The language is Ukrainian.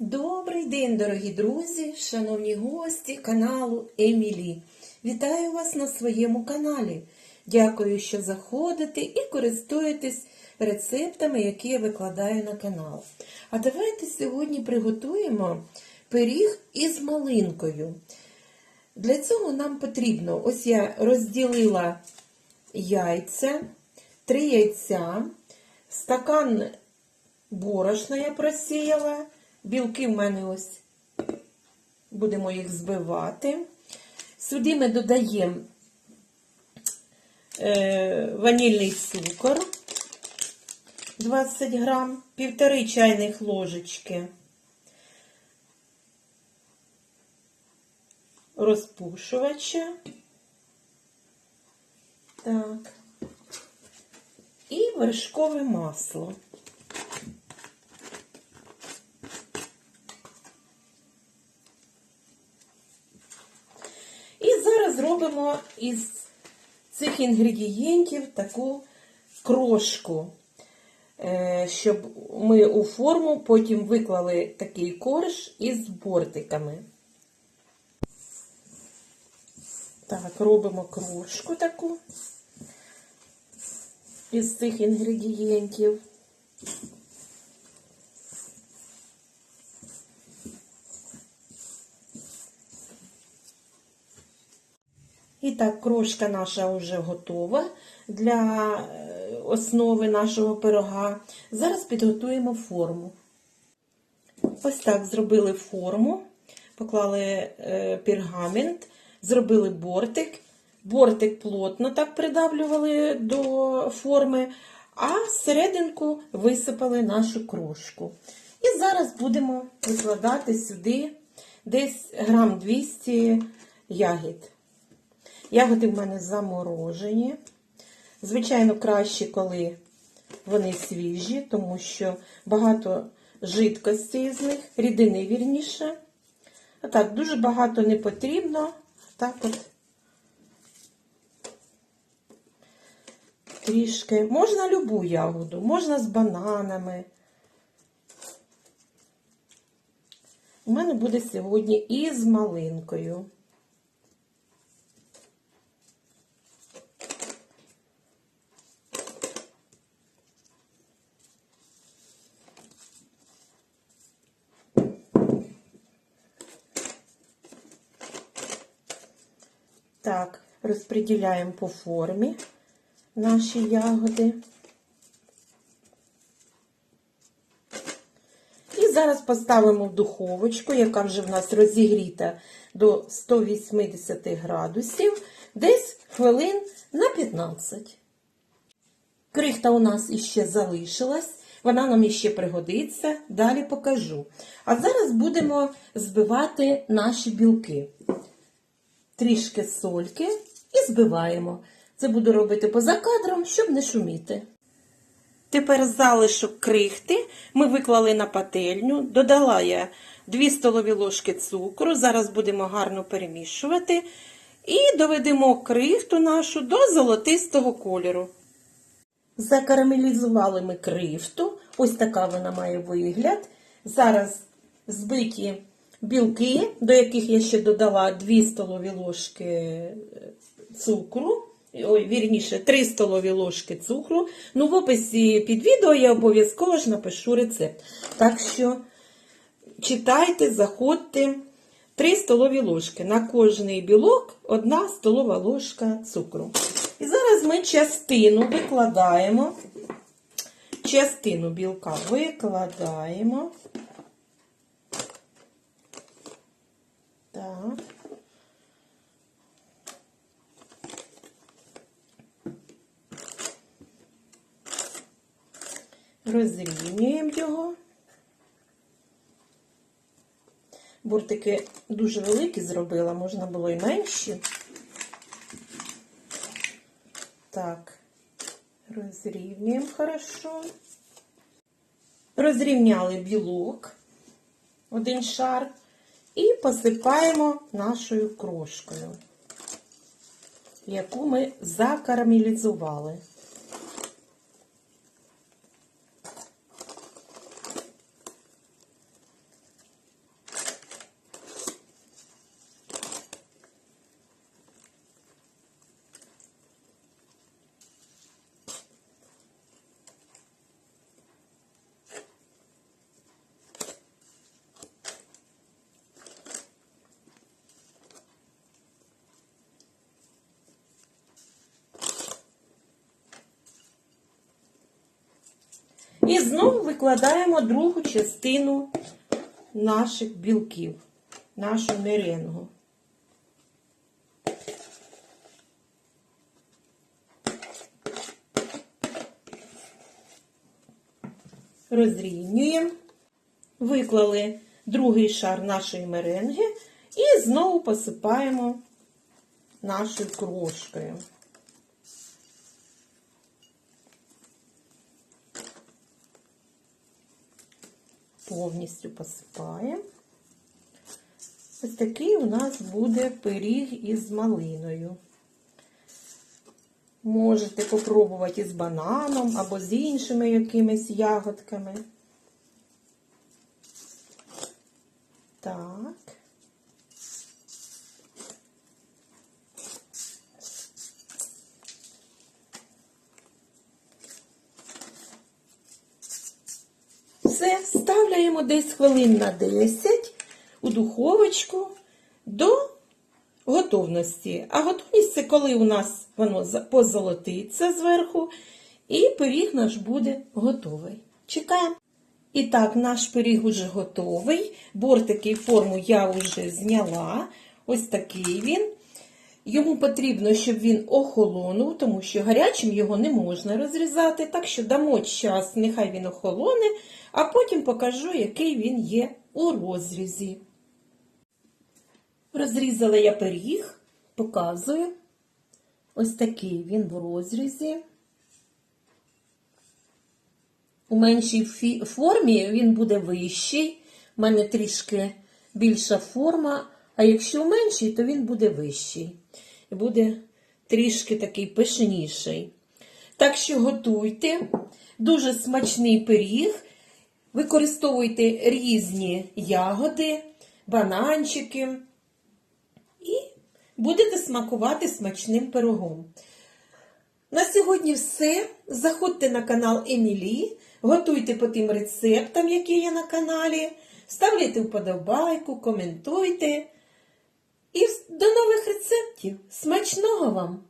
Добрий день, дорогі друзі, шановні гості каналу Емілі. Вітаю вас на своєму каналі. Дякую, що заходите і користуєтесь рецептами, які я викладаю на канал. А давайте сьогодні приготуємо пиріг із малинкою. Для цього нам потрібно, ось я розділила яйця, три яйця, стакан борошна я просіяла. Білки в мене ось будемо їх збивати. Сюди ми додаємо е, ванільний цукор 20 грам, півтори чайних ложечки розпушувача. Так. І вершкове масло. І зараз зробимо із цих інгредієнтів таку крошку, е, щоб ми у форму потім виклали такий корж із бортиками. Так, робимо крошку таку із цих інгредієнтів. І так, крошка наша вже готова для е, основи нашого пирога. Зараз підготуємо форму. Ось так зробили форму, поклали е, пергамент, зробили бортик. Бортик плотно так придавлювали до форми, а серединку висипали нашу крошку. І зараз будемо викладати сюди десь грам 200 ягід. Ягоди в мене заморожені. Звичайно, краще, коли вони свіжі, тому що багато жидкості з них, рідини вірніше. А так, дуже багато не потрібно. Так от трішки. Можна любу ягоду, можна з бананами. У мене буде сьогодні і з малинкою. Так, розподіляємо по формі наші ягоди. І зараз поставимо в духовочку, яка вже в нас розігріта до 180 градусів, десь хвилин на 15. Крихта у нас іще залишилась, вона нам іще пригодиться, далі покажу. А зараз будемо збивати наші білки трішки сольки і збиваємо. Це буду робити поза кадром, щоб не шуміти. Тепер залишок крихти ми виклали на пательню, додала я 2 столові ложки цукру, зараз будемо гарно перемішувати і доведемо крихту нашу до золотистого кольору. Закарамелізували ми крихту, ось така вона має вигляд. Зараз збиті білки, до яких я ще додала 2 столові ложки цукру. Ой, вірніше, 3 столові ложки цукру. Ну, в описі під відео я обов'язково ж напишу рецепт. Так що читайте, заходьте. 3 столові ложки. На кожний білок 1 столова ложка цукру. І зараз ми частину викладаємо. Частину білка викладаємо. Так. Розрівнюємо його. Бортики дуже великі зробила, можна було і менші. Так, розрівнюємо хорошо. Розрівняли білок, один шар, і посипаємо нашою крошкою, яку ми закарамелізували. І знову викладаємо другу частину наших білків, нашу меренгу. Розрівнюємо, виклали другий шар нашої меренги і знову посипаємо нашою крошкою. Повністю посипаємо. Ось такий у нас буде пиріг із малиною. Можете попробувати із бананом або з іншими якимись ягодками. Так. Все, ставляємо десь хвилин на 10 у духовочку до готовності. А готовність це коли у нас воно позолотиться зверху, і пиріг наш буде готовий. Чекаємо. І так, наш пиріг уже готовий. Бортики і форму я вже зняла. Ось такий він. Йому потрібно, щоб він охолонув, тому що гарячим його не можна розрізати. Так що дамо час, нехай він охолоне, а потім покажу, який він є у розрізі. Розрізала я пиріг, показую. Ось такий він в розрізі. У меншій формі він буде вищий. У мене трішки більша форма, а якщо в меншій, то він буде вищий. Буде трішки такий пишніший. Так що готуйте. Дуже смачний пиріг. Використовуйте різні ягоди, бананчики. І будете смакувати смачним пирогом. На сьогодні все. Заходьте на канал Емілі, готуйте по тим рецептам, які є на каналі, ставляйте вподобайку, коментуйте. І до нових рецептів. Смачного вам!